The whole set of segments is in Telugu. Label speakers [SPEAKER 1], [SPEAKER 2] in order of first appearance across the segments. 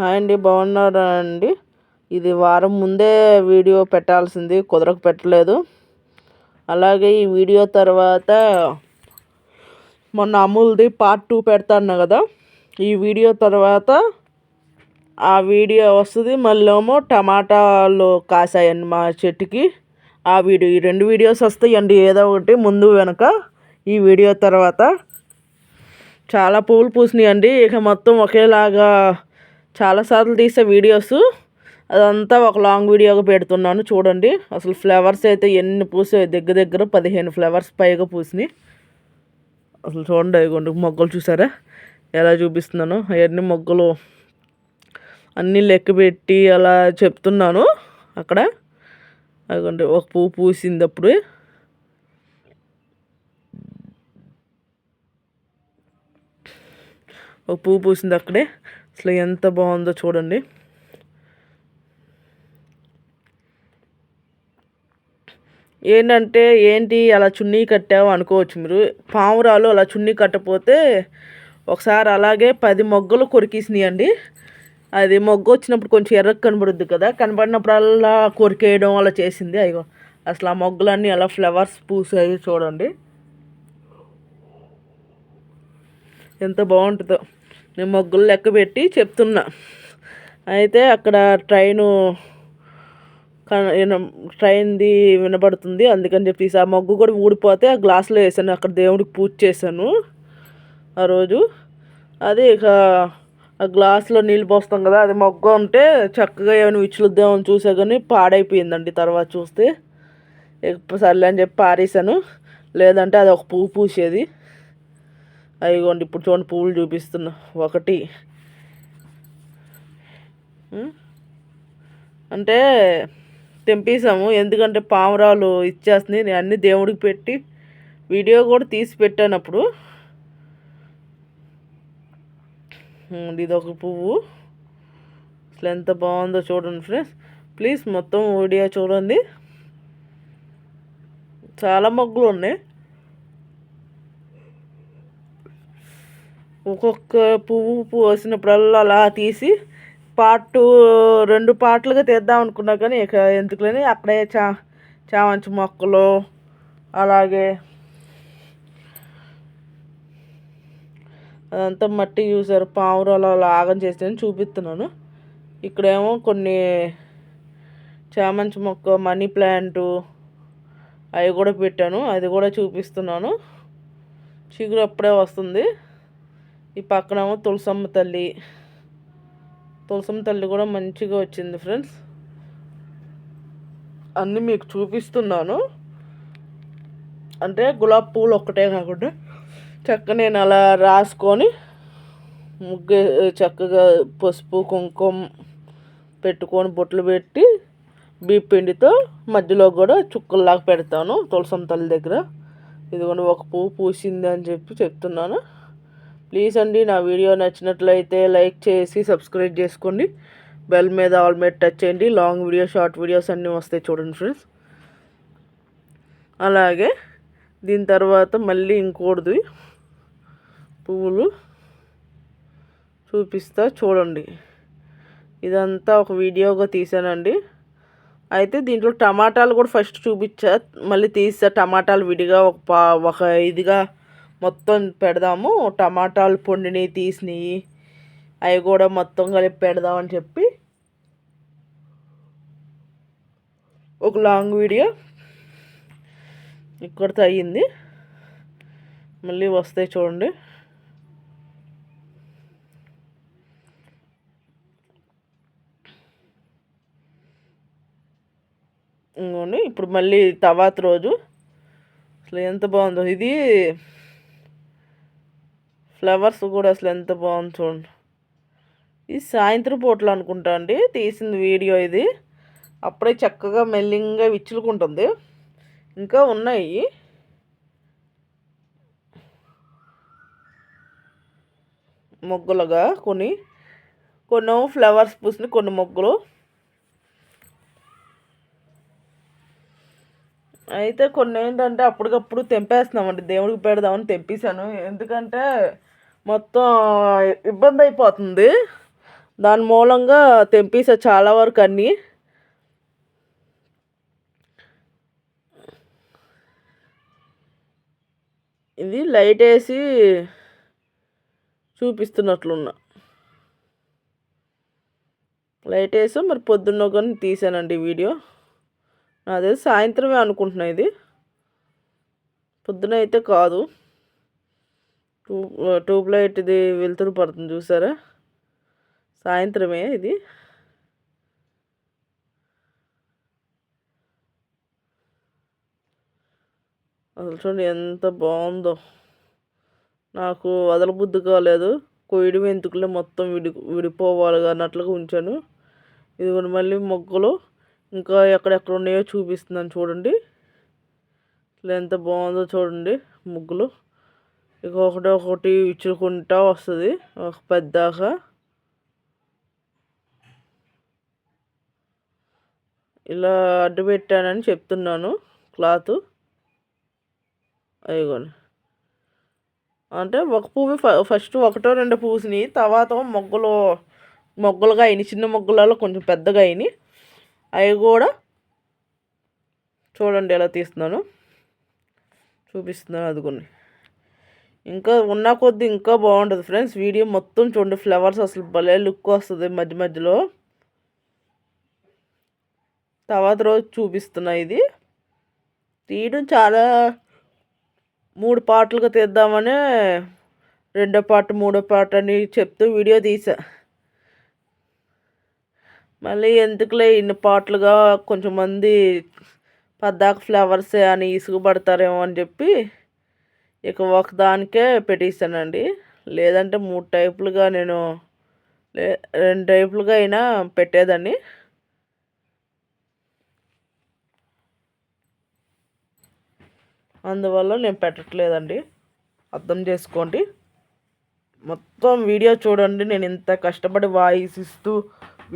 [SPEAKER 1] హాయ్ అండి బాగున్నారా అండి? ఇది వారం ముందే వీడియో పెట్టాల్సింది కుదరక పెట్టలేదు. అలాగే ఈ వీడియో తర్వాత మొన్న అమూల్ది పార్ట్ టూ పెడతాను కదా ఈ వీడియో తర్వాత ఆ వీడియో వస్తుంది మళ్ళీ ఏమో టమాటాలు కాసాయండి మా చెట్టుకి. ఆ వీడియో ఈ రెండు వీడియోస్ వస్తాయండి ఏదో ఒకటి ముందు వెనక ఈ వీడియో తర్వాత. చాలా పువ్వులు పూసినాయండి ఇక మొత్తం ఒకేలాగా చాలాసార్లు తీసే వీడియోస్. అదంతా ఒక లాంగ్ వీడియోగా పెడుతున్నాను చూడండి. అసలు ఫ్లవర్స్ అయితే ఎన్ని పూసే దగ్గర దగ్గర పదిహేను ఫ్లవర్స్ పైగా పూసినాయి. అసలు చూడండి ఇగోండి మొగ్గలు చూసారా? ఎలా చూపిస్తున్నాను. అవన్నీ మొగ్గలు అన్నీ లెక్క పెట్టి అలా చెప్తున్నాను అక్కడ. అదిగోండి ఒక పువ్వు పూసింది అప్పుడు ఒక పువ్వు పూసింది అక్కడే. అసలు ఎంత బాగుందో చూడండి. ఏంటంటే ఏంటి అలా చున్నీ కట్టావు అనుకోవచ్చు మీరు. పావురాలు అలా చున్నీ కట్టపోతే ఒకసారి అలాగే పది మొగ్గలు కొరికేసినాయండి. అది మొగ్గు వచ్చినప్పుడు కొంచెం ఎర్రకు కనబడుద్ది కదా. కనబడినప్పుడల్లా కొరికేయడం అలా చేసింది. అయ్యో అసలు ఆ మొగ్గలన్నీ అలా ఫ్లవర్స్ పూసాయి చూడండి. ఎంత బాగుంటుందో. నేను మొగ్గులు లెక్క పెట్టి చెప్తున్నా. అయితే అక్కడ ట్రైను ట్రైన్ది వినబడుతుంది. అందుకని చెప్పేసి ఆ మొగ్గు కూడా ఊడిపోతే ఆ గ్లాసులో వేసాను. అక్కడ దేవుడికి పూజ చేశాను ఆ రోజు. అది ఇక ఆ గ్లాసులో నీళ్ళు పోస్తాం కదా అది మొగ్గ ఉంటే చక్కగా ఏమైనా విచ్చులుద్దామని చూసా కానీ పాడైపోయిందండి తర్వాత చూస్తే. సర్లే అని చెప్పి పారేసాను లేదంటే అది ఒక పువ్వు పూసేది. అయ్యిగోండి ఇప్పుడు చూడండి పువ్వులు చూపిస్తున్నా. ఒకటి. అంటే తెంపేసాము ఎందుకంటే పావురాలు ఇచ్చేస్తుంది నేను అన్ని దేవుడికి పెట్టి వీడియో కూడా తీసి పెట్టాను అప్పుడు. ఇది ఒక పువ్వు. అసలు ఎంత బాగుందో చూడండి ఫ్రెండ్స్. ప్లీజ్ మొత్తం వీడియో చూడండి. చాలా మొగ్గులు ఉన్నాయి. ఒక్కొక్క పువ్వు పోసినప్పుడల్లా అలా తీసి పార్ట్ రెండు పార్ట్లుగా తీద్దాం అనుకున్నా కానీ ఇక ఎందుకులని అక్కడే చా చామంతి మొక్కలు అలాగే అదంతా మట్టి చూసారు పావురాలు అలా ఆగం చేసి చూపిస్తున్నాను. ఇక్కడేమో కొన్ని చామంతి మొక్క మనీ ప్లాంటు అవి కూడా పెట్టాను అది కూడా చూపిస్తున్నాను. చిగురు అప్పుడే వస్తుంది. ఈ పక్కనేమో తులసమ్మ తల్లి. తులసమ్మ తల్లి కూడా మంచిగా వచ్చింది ఫ్రెండ్స్. అన్నీ మీకు చూపిస్తున్నాను. అంటే గులాబీ పూలు ఒక్కటే కాకుండా చక్క నేను అలా రాసుకొని ముగ్గు చక్కగా పసుపు కుంకుమ పెట్టుకొని బొట్లు పెట్టి బీప్ పిండితో మధ్యలో కూడా చుక్కల్లాగా పెడతాను తులసమ్మ తల్లి దగ్గర. ఇదిగోండి ఒక పువ్వు పూసింది అని చెప్పి చెప్తున్నాను. ప్లీజ్ అండి నా వీడియో నచ్చినట్లయితే లైక్ చేసి సబ్స్క్రైబ్ చేసుకోండి. బెల్ మీద ఆల్ మీద టచ్ చేయండి. లాంగ్ వీడియో షార్ట్ వీడియోస్ అన్నీ వస్తాయి చూడండి ఫ్రెండ్స్. అలాగే దీని తర్వాత మళ్ళీ ఇంకోటిది. పువ్వులు చూపిస్తా చూడండి. ఇదంతా ఒక వీడియోగా తీసానండి. అయితే దీంట్లో టమాటాలు కూడా ఫస్ట్ చూపించా మళ్ళీ తీసా టమాటాలు విడిగా ఒక ఒక ఇదిగా మొత్తం పెడదాము. టమాటాలు పొండిని తీసినవి. అవి కూడా మొత్తం కలిపి పెడదామని చెప్పి ఒక లాంగ్ వీడియో ఇక్కడితో అయ్యింది మళ్ళీ వస్తాయి చూడండి. ఇంకోండి ఇప్పుడు మళ్ళీ తర్వాత రోజు అసలు ఎంత బాగుందో. ఇది ఫ్లవర్స్ కూడా అసలు ఎంత బాగుంది చూడండి. ఇది సాయంత్రం పూటలు అనుకుంటా అండి తీసింది వీడియో ఇది. అప్పుడే చక్కగా మెల్లింగా విచ్చులుకుంటుంది. ఇంకా ఉన్నాయి. మొగ్గులుగా కొన్ని కొన్ని ఫ్లవర్స్ పూసిన కొన్ని మొగ్గులు. అయితే కొన్ని ఏంటంటే అప్పటికప్పుడు తెంపేస్తున్నామండి. దేవుడికి పెడదామని తెంపేశాను ఎందుకంటే మొత్తం ఇబ్బంది అయిపోతుంది దాని మూలంగా తెంపేసా చాలా వరకు అన్నీ. ఇది లైట్ వేసి చూపిస్తున్నట్లున్నా. లైట్ వేసి మరి పొద్దున్న కానీ తీసానండి వీడియో. అదే సాయంత్రమే అనుకుంటున్నా ఇది. పొద్దున అయితే కాదు. టూ ట్యూబ్లైట్ ఇది వెలుతురు పడుతుంది చూసారా? సాయంత్రమే ఇది. అసలు చూడండి ఎంత బాగుందో. నాకు వదలబుద్ధి కాలేదు. కొయ్యడం ఎందుకులే మొత్తం విడి విడిపోవాలి అన్నట్లుగా ఉంచాను. ఇది మళ్ళీ మొగ్గలు. ఇంకా ఎక్కడెక్కడ ఉన్నాయో చూపిస్తున్నాను చూడండి. ఇట్లా ఎంత బాగుందో చూడండి ముగ్గులు. ఇక ఒకటి ఒకటి ఇచ్చుకుంటా వస్తుంది. ఒక పెద్దాక ఇలా అడ్డు పెట్టానని చెప్తున్నాను క్లాత్. అయ్యోండి అంటే ఒక పువ్వు ఫస్ట్ ఒకటో రెండు పూసినాయి తర్వాత మొగ్గలు మొగ్గలుగా అయినాయి. చిన్న మొగ్గలలో కొంచెం పెద్దగా అయినాయి. అవి కూడా చూడండి ఎలా తీస్తున్నాను. చూపిస్తున్నాను అదిగోండి. ఇంకా ఉన్న కొద్ది ఇంకా బాగుంటుంది ఫ్రెండ్స్. వీడియో మొత్తం చూడండి. ఫ్లవర్స్ అసలు భలే లుక్ వస్తుంది మధ్య మధ్యలో. తర్వాత రోజు చూపిస్తున్నా ఇది. తీయడం చాలా మూడు పాటలుగా తీద్దామని రెండో పాట మూడో పాట అని చెప్తూ వీడియో తీసా. మళ్ళీ ఎందుకులే ఇన్ని పాటలుగా కొంచెం మంది పద్దాక ఫ్లవర్సే అని ఇసుగుపడతారేమో అని చెప్పి ఇక ఒకదానికే పెట్టేశానండి లేదంటే మూడు టైపులుగా నేను రెండు టైపులుగా అయినా పెట్టేదాన్ని. అందువల్ల నేను పెట్టట్లేదండి. అర్థం చేసుకోండి. మొత్తం వీడియో చూడండి. నేను ఇంత కష్టపడి వాయిస్ ఇస్తూ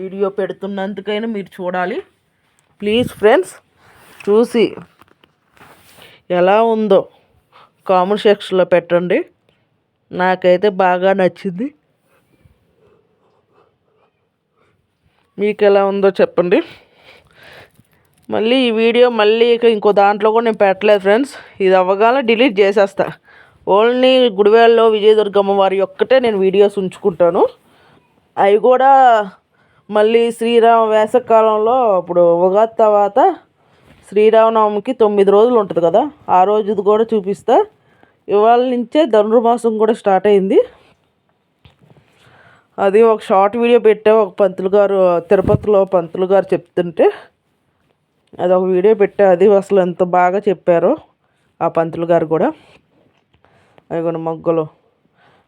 [SPEAKER 1] వీడియో పెడుతున్నందుకైనా మీరు చూడాలి. ప్లీజ్ ఫ్రెండ్స్ చూసి ఎలా ఉందో. కామెంట్ సెక్షన్లో పెట్టండి. నాకైతే బాగా నచ్చింది. మీకు ఎలా ఉందో చెప్పండి. మళ్ళీ ఈ వీడియో మళ్ళీ ఇక ఇంకో దాంట్లో కూడా నేను పెట్టలేదు ఫ్రెండ్స్. ఇది అవ్వగానే డిలీట్ చేసేస్తా. ఓన్లీ గుడివేలలో విజయదుర్గమ్మ వారి ఒక్కటే నేను వీడియోస్ ఉంచుకుంటాను. అవి కూడా మళ్ళీ శ్రీరామ వేసవకాలంలో ఇప్పుడు ఉగాది తర్వాత శ్రీరామనవమికి తొమ్మిది రోజులు ఉంటుంది కదా ఆ రోజుది కూడా చూపిస్తా. ఇవాళ నుంచే ధనుర్మాసం కూడా స్టార్ట్ అయింది. అది ఒక షార్ట్ వీడియో పెట్టా ఒక పంతులు గారు తిరుపతిలో పంతులు గారు చెప్తుంటే అది ఒక వీడియో పెట్టా అది అసలు ఎంత బాగా చెప్పారో ఆ పంతులు గారు కూడా. అవి కూడా మొగ్గలు.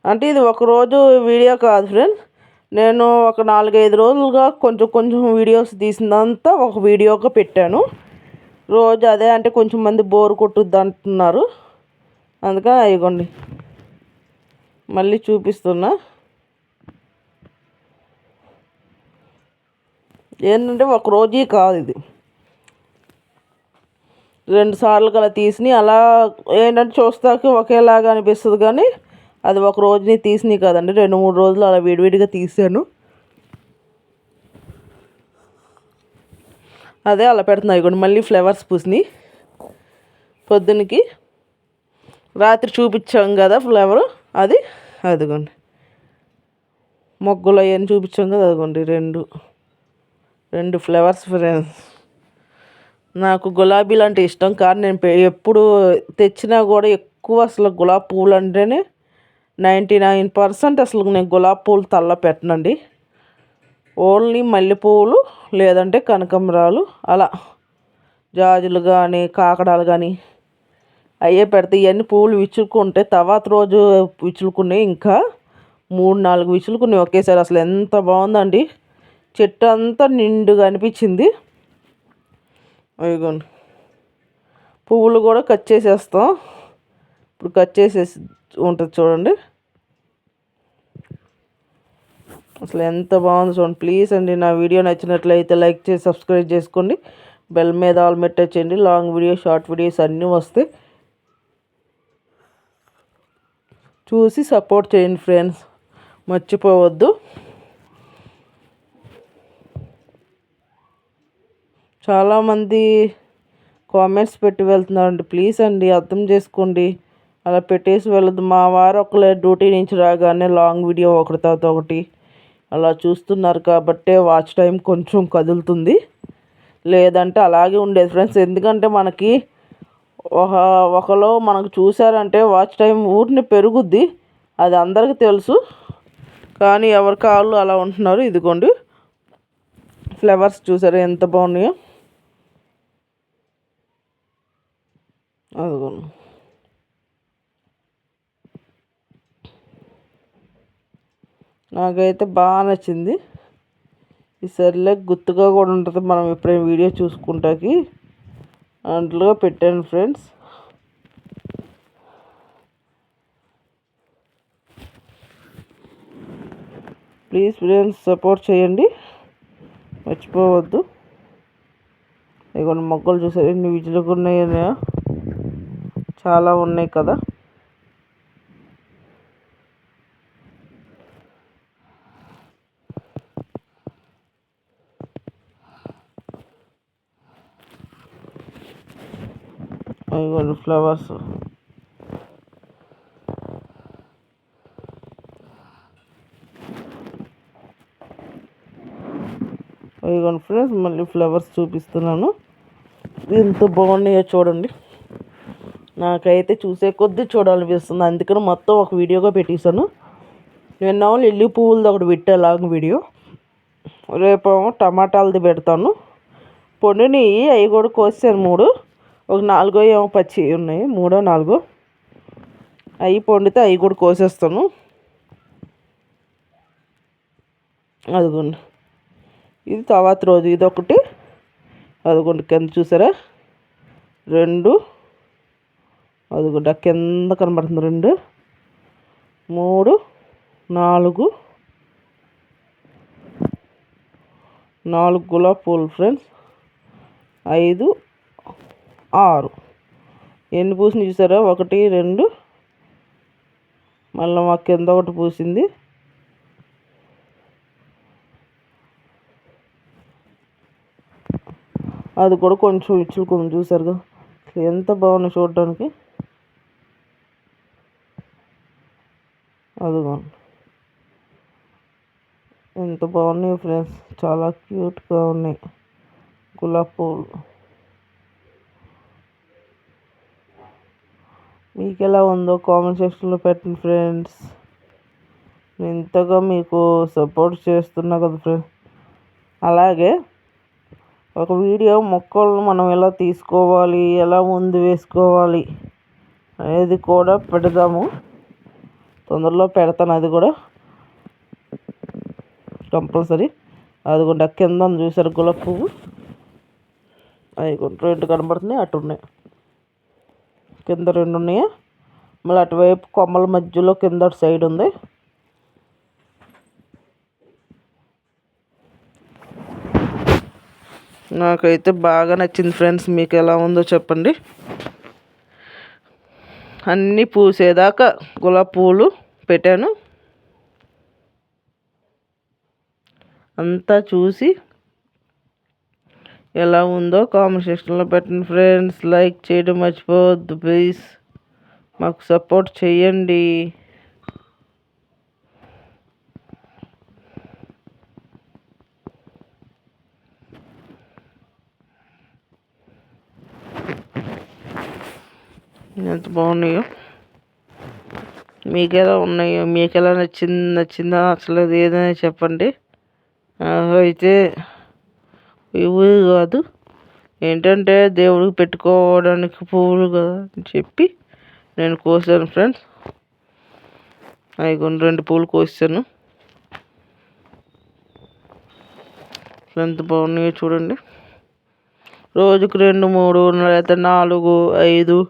[SPEAKER 1] అంటే ఇది ఒకరోజు వీడియో కాదు ఫ్రెండ్స్ నేను ఒక నాలుగైదు రోజులుగా కొంచెం కొంచెం వీడియోస్ తీసిందంతా ఒక వీడియోగా పెట్టాను. రోజు అదే అంటే కొంచెం మంది బోర్ కొట్టుద్ది అంటున్నారు. అందుకని అయిగోండి మళ్ళీ చూపిస్తున్నా. ఏంటంటే ఒక రోజే కాదు ఇది. రెండు సార్లు గల తీసి అలా ఏంటంటే చూస్తాకి ఒకేలాగా అనిపిస్తుంది కానీ అది ఒక రోజుని తీసినాయి కదండి. రెండు మూడు రోజులు అలా విడివిడిగా తీసాను అదే అలా పెడుతున్నాయి కూడా మళ్ళీ ఫ్లవర్స్ పూసినాయి పొద్దునకి రాత్రి చూపించాం కదా ఫ్లవర్ అది అదిగోండి. మొగ్గులు అవన్నీ చూపించాం కదా అదిగోండి రెండు రెండు ఫ్లవర్స్ ఫ్రెండ్స్. నాకు గులాబీలు అంటే ఇష్టం కానీ నేను ఎప్పుడు తెచ్చినా కూడా ఎక్కువ అసలు గులాబీ పువ్వులు అంటేనే నైంటీ నైన్ పర్సెంట్ అసలు నేను గులాబీ పూలు తల్ల పెట్టనండి. ఓన్లీ మల్లెపూలు లేదంటే కనకంబరాలు అలా జాజులు కానీ కాకడాలు కానీ అయ్యే పెడితే ఇవన్నీ పువ్వులు విచ్చుకుంటే తర్వాత రోజు విచ్చుకున్నాయి ఇంకా మూడు నాలుగు విచ్చులుకున్నాయి ఒకేసారి. అసలు ఎంత బాగుందండి. చెట్టు అంతా నిండుగా అనిపించింది. అయ్యండి పువ్వులు కూడా కట్ చేసేస్తాం. ఇప్పుడు కట్ చేసేసి ఉంటుంది చూడండి. అసలు ఎంత బాగుంది చూడండి. ప్లీజ్ అండి నా వీడియో నచ్చినట్లయితే లైక్ చేసి సబ్స్క్రైబ్ చేసుకోండి. బెల్ మీద ఆల్ మెట్ లాంగ్ వీడియో షార్ట్ వీడియోస్ అన్నీ వస్తే చూసి సపోర్ట్ చేయండి ఫ్రెండ్స్ మర్చిపోవద్దు. చాలామంది కామెంట్స్ పెట్టి వెళ్తున్నారండి. ప్లీజ్ అండి అర్థం చేసుకోండి. అలా పెట్టేసి వెళ్ళదు మా వారు ఒకళ్ళ డ్యూటీ నుంచి రాగానే లాంగ్ వీడియో ఒకటి తర్వాత ఒకటి. అలా చూస్తున్నారు కాబట్టే వాచ్ టైం కొంచెం కదులుతుంది. లేదంటే అలాగే ఉండేది ఫ్రెండ్స్ ఎందుకంటే మనకి ఒక ఒకలో మనకు చూసారంటే వాచ్ టైం ఊరిని పెరుగుద్ది. అది అందరికీ తెలుసు. కానీ ఎవరి కాళ్ళు అలా ఉంటున్నారు? ఇదిగోండి. ఫ్లవర్స్ చూసారు? ఎంత బాగున్నాయో. అదిగోండి. నాకైతే బాగా నచ్చింది. ఈ సరిలే గుర్తుగా కూడా ఉంటుంది మనం ఎప్పుడైనా వీడియో చూసుకుంటాకి. అందులో పెట్టాను ఫ్రెండ్స్. ప్లీజ్ ఫ్రెండ్స్ సపోర్ట్ చేయండి. మర్చిపోవద్దు. ఇక మొక్కలు చూసారు? ఎన్ని విజులుగా ఉన్నాయో చాలా ఉన్నాయి కదా. ఇవ్వండి ఫ్లవర్స్. ఇదిగోండి ఫ్రెండ్స్ మళ్ళీ ఫ్లవర్స్ చూపిస్తున్నాను. ఎంత బాగున్నాయో చూడండి. నాకైతే చూసే కొద్దీ చూడాలనిపిస్తుంది. అందుకని మొత్తం ఒక వీడియోగా పెట్టేశాను. నిన్న లిల్లీ పువ్వులది ఒకటి పెట్టా లాంగ్ వీడియో. రేపేమో టమాటాలది పెడతాను. పొండిని అవి కూడా కోసాను మూడు. ఒక నాలుగో ఏమో పచ్చి ఉన్నాయి మూడో నాలుగో. అవి పండితే అవి కూడా కోసేస్తాను. అదిగోండి. ఇది తర్వాత రోజు ఇది ఒకటి అదిగోండి కింద చూసారా? రెండు. అదిగోండి కింద కనబడుతుంది రెండు. మూడు. నాలుగు. నాలుగు గులాబీ పూలు ఫ్రెండ్స్. ఐదు. ఆరు. ఎన్ని పూసిన చూసారా? ఒకటి రెండు. మళ్ళీ మా కింద ఒకటి పూసింది. అది కూడా కొంచెం ఇచ్చుకుంది చూసారుగా. ఎంత బాగుంది చూడడానికి. అదిగోండి ఎంత బాగున్నాయి ఫ్రెండ్స్. చాలా క్యూట్గా ఉన్నాయి. గులాబీ పువ్వులు మీకు ఎలా ఉందో కామెంట్ సెక్షన్లో పెట్టండి ఫ్రెండ్స్. నేను ఇంతగా మీకు సపోర్ట్ చేస్తున్నా కదా ఫ్రెండ్స్ అలాగే ఒక వీడియో మొక్కలను మనం ఎలా తీసుకోవాలి ఎలా ముందు వేసుకోవాలి అనేది కూడా పెడదాము. తొందరలో పెడతాను అది కూడా కంపల్సరీ. అది కూడా కింద చూసారు గులాబీ పువ్వు? అవి రెండు కనబడుతున్నాయి అటు ఉన్నాయి కింద రెండు ఉన్నాయి? మళ్ళీ అటువైపు కొమ్మల మధ్యలో కింద సైడ్ ఉంది. నాకైతే బాగా నచ్చింది ఫ్రెండ్స్ మీకు ఎలా ఉందో చెప్పండి. అన్నీ పూసేదాకా గులాబీ పూలు పెట్టాను. అంతా చూసి ఎలా ఉందో కామెంట్ సెక్షన్లో పెట్టండి ఫ్రెండ్స్ లైక్ చేయడం మర్చిపోవద్దు ప్లీజ్ మాకు సపోర్ట్ చేయండి. ఎంత బాగున్నాయో. మీకు ఎలా ఉన్నాయో మీకు ఎలా నచ్చింది నచ్చిందా నచ్చలేదు ఏదైనా చెప్పండి. అయితే ఇవి కాదు. ఏంటంటే దేవుడికి పెట్టుకోవడానికి పువ్వులు కదా అని చెప్పి నేను కోసాను ఫ్రెండ్స్. అవి రెండు పూలు కోసాను. ఎంత బాగున్నాయో చూడండి. రోజుకు రెండు మూడు లేకపోతే నాలుగు ఐదు.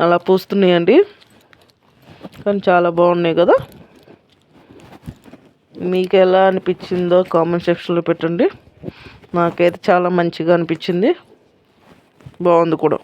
[SPEAKER 1] అలా పూస్తున్నాయండి. కానీ చాలా బాగున్నాయి కదా. మీకు ఎలా అనిపించిందో కామెంట్ సెక్షన్లో పెట్టండి. నాకైతే చాలా మంచిగా అనిపించింది. బాగుంది కూడా.